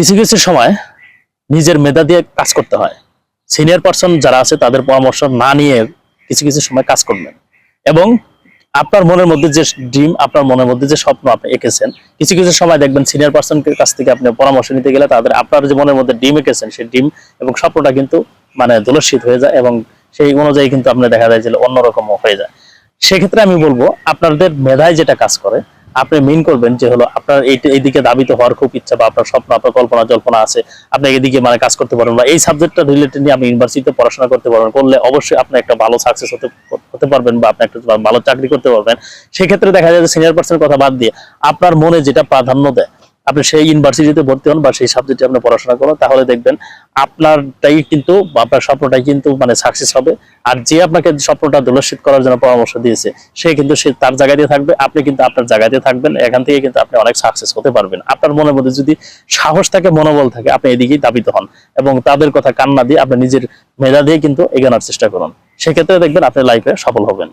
কিছু কিছু সময় নিজের মেধা দিয়ে কাজ করতে হয়। সিনিয়র পার্সন যারা আছে, তাদের পরামর্শ না নিয়ে কিছু কিছু সময় কাজ করবেন। এবং আপনার মনের মধ্যে যে ড্রিম আপনার মনের মধ্যে যে স্বপ্ন আপনি এঁকেছেন, কিছু কিছু সময় দেখবেন সিনিয়র পার্সনের কাছ থেকে আপনি পরামর্শ নিতে গেলে তাদের, আপনার যে মনের মধ্যে ড্রিম এঁকেছেন, সেই ড্রিম এবং স্বপ্নটা কিন্তু মানে দুলসিত হয়ে যায় এবং সেই অনুযায়ী কিন্তু আপনার দেখা যায় যে অন্যরকম হয়ে যায়। সেক্ষেত্রে আমি বলব, আপনাদের মেধায় যেটা কাজ করে আপনি মিন করবেন যে হলো আপনার এই- এইদিকে দাবিত হওয়ার খুব ইচ্ছা বা আপনার স্বপ্ন, আপনার কল্পনা, জল্পনা আছে। আপনি এদিকে মানে কাজ করতে পারবেন বা এই সাবজেক্টটা রিলেটেড নিয়ে আপনি ইউনিভার্সিটিতে পড়াশোনা করতে পারবেন। করলে অবশ্যই আপনি একটা ভালো সাকসেস হতে হতে পারবেন বা আপনি একটা ভালো চাকরি করতে পারবেন। সেক্ষেত্রে দেখা যায় যে সিনিয়র পার্সনের কথা বাদ দিয়ে আপনার মনে যেটা প্রাধান্য দেয়, আপনি সেই ইউনিভার্সিটিতে ভর্তি হন বা সেই সাবজেক্টে আপনি পড়াশোনা করুন, তাহলে দেখবেন আপনারটাই কিন্তু আপনার স্বপ্নটাই কিন্তু মানে সাকসেস হবে। আর যে আপনাকে স্বপ্নটা দুলসিত করার জন্য পরামর্শ দিয়েছে, সে কিন্তু সে তার জায়গা দিয়ে থাকবে, আপনি কিন্তু আপনার জায়গা দিয়ে থাকবেন, এখান থেকে কিন্তু আপনি অনেক সাকসেস হতে পারবেন। আপনার মনের মধ্যে যদি সাহস থাকে, মনোবল থাকে, আপনি এদিকেই দাবিত হন এবং তাদের কথা কান্না দিয়ে আপনি নিজের মেধা দিয়ে কিন্তু এগোনোর চেষ্টা করুন। সেক্ষেত্রে দেখবেন আপনি লাইফে সফল হবেন।